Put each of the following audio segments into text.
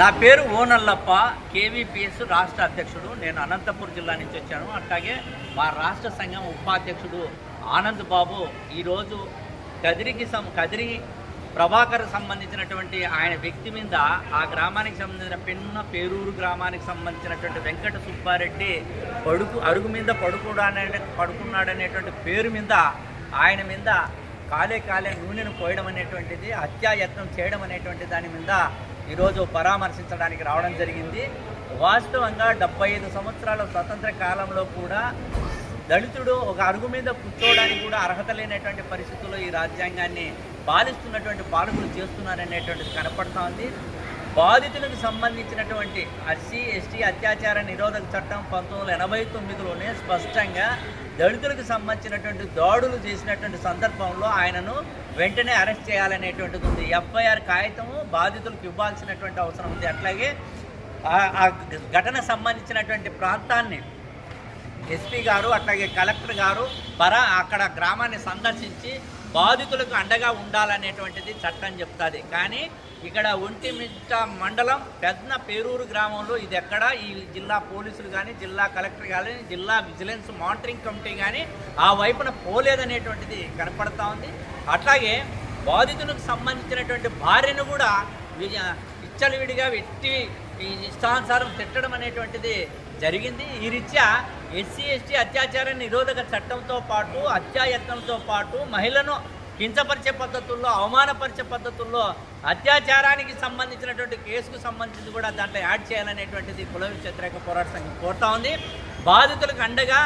నా పేరు ఓనల్లప్ప కేవీపీఎస్ రాష్ట్ర అధ్యక్షుడు. నేను అనంతపురం జిల్లా నుంచి వచ్చాను. అట్లాగే మా రాష్ట్ర సంఘం ఉపాధ్యక్షుడు ఆనంద్ బాబు ఈరోజు కదిరికి సం కదిరి ప్రభాకర్ సంబంధించినటువంటి ఆయన వ్యక్తి మీద ఆ గ్రామానికి సంబంధించిన పిన్న పేరూరు గ్రామానికి సంబంధించినటువంటి వెంకట సుబ్బారెడ్డి పడుకు అరుగు మీద పడుకోడానే పడుకున్నాడనేటువంటి పేరు మీద ఆయన మీద కాలే కాలే నూనెను పోయడం అనేటువంటిది హత్యాయత్నం చేయడం అనేటువంటి దాని మీద ఈరోజు పరామర్శించడానికి రావడం జరిగింది. వాస్తవంగా డెబ్బై ఐదు సంవత్సరాల స్వతంత్ర కాలంలో కూడా దళితుడు ఒక అరుగు మీద కూర్చోవడానికి కూడా అర్హత లేనటువంటి పరిస్థితుల్లో ఈ రాజ్యాంగాన్ని పాలిస్తున్నటువంటి పాలకులు చేస్తున్నారనేటువంటిది కనపడతా ఉంది. బాధితులకు సంబంధించినటువంటి ఎస్సీ ఎస్టీ అత్యాచార నిరోధక చట్టం పంతొమ్మిది వందల ఎనభై తొమ్మిదిలోనే స్పష్టంగా దళితులకు సంబంధించినటువంటి దాడులు చేసినటువంటి సందర్భంలో ఆయనను వెంటనే అరెస్ట్ చేయాలనేటువంటిది ఉంది. ఎఫ్ఐఆర్ కాగితము బాధితులకు ఇవ్వాల్సినటువంటి అవసరం ఉంది. అట్లాగే ఆ- ఆ ఘటన సంబంధించినటువంటి ప్రాంతాన్ని ఎస్పీ గారు అట్లాగే కలెక్టర్ గారు పరా అక్కడ గ్రామాన్ని సందర్శించి బాధితులకు అండగా ఉండాలనేటువంటిది చట్టం చెప్తుంది. కానీ ఇక్కడ ఒంటిమిట్ట మండలం పెద్ద పేరూరు గ్రామంలో ఇది ఎక్కడ? ఈ జిల్లా పోలీసులు కానీ జిల్లా కలెక్టర్ కానీ జిల్లా విజిలెన్స్ మానిటరింగ్ కమిటీ కానీ ఆ వైపున పోలేదనేటువంటిది కనపడతా ఉంది. అట్లాగే బాధితులకు సంబంధించినటువంటి భార్యను కూడా ఇచ్చలవిడిగా ఎట్టి ఈ ఇష్టానుసారం తిట్టడం అనేటువంటిది జరిగింది. ఈ రీత్యా ఎస్సీ ఎస్టీ అత్యాచార నిరోధక చట్టంతో పాటు అత్యాయత్నంతో పాటు మహిళను కించపరిచే పద్ధతుల్లో అవమానపరిచే పద్ధతుల్లో అత్యాచారానికి సంబంధించినటువంటి కేసుకు సంబంధించి కూడా దాంట్లో యాడ్ చేయాలనేటువంటిది కుల వ్యతిరేక పోరాట సంఘం కోరుతా ఉంది. బాధితులకు అండగా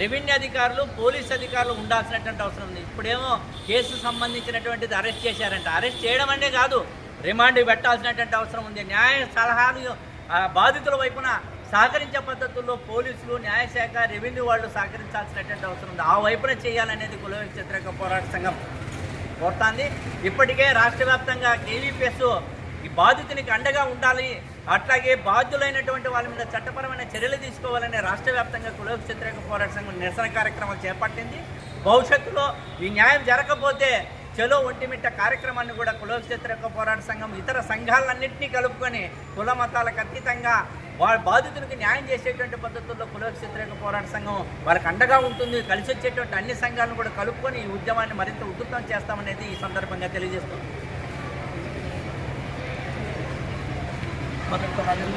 రెవెన్యూ అధికారులు పోలీస్ అధికారులు ఉండాల్సినటువంటి అవసరం ఉంది. ఇప్పుడేమో కేసు సంబంధించినటువంటిది అరెస్ట్ చేశారంట. అరెస్ట్ చేయడం అంటే కాదు రిమాండ్ పెట్టాల్సినటువంటి అవసరం ఉంది. న్యాయ సలహాలు బాధితుల వైపున సహకరించే పద్ధతుల్లో పోలీసులు న్యాయశాఖ రెవెన్యూ వాళ్ళు సహకరించాల్సినటువంటి అవసరం ఉంది. ఆ వైపున చేయాలనేది కుల వ్యతిరేక పోరాట సంఘం కోరుతాంది. ఇప్పటికే రాష్ట్ర వ్యాప్తంగా కేవీపీఎస్ ఈ బాధితునికి అండగా ఉండాలి. అట్లాగే బాధ్యులైనటువంటి వాళ్ళ మీద చట్టపరమైన చర్యలు తీసుకోవాలని రాష్ట్ర వ్యాప్తంగా కుల వ్యతిరేక పోరాట సంఘం నిరసన కార్యక్రమం చేపట్టింది. భవిష్యత్తులో ఈ న్యాయం జరగకపోతే చలో ఒంటిమిట్ట కార్యక్రమాన్ని కూడా కుల పోరాట సంఘం ఇతర సంఘాలన్నింటినీ కలుపుకొని కుల మతాలకు అతీతంగా వాళ్ళ బాధితులకు న్యాయం చేసేటువంటి పద్ధతుల్లో కుల పోరాట సంఘం వాళ్ళకి అండగా ఉంటుంది. కలిసి వచ్చేటువంటి అన్ని సంఘాలను కూడా కలుపుకొని ఈ ఉద్యమాన్ని మరింత ఉధృతం చేస్తామనేది ఈ సందర్భంగా తెలియజేస్తుంది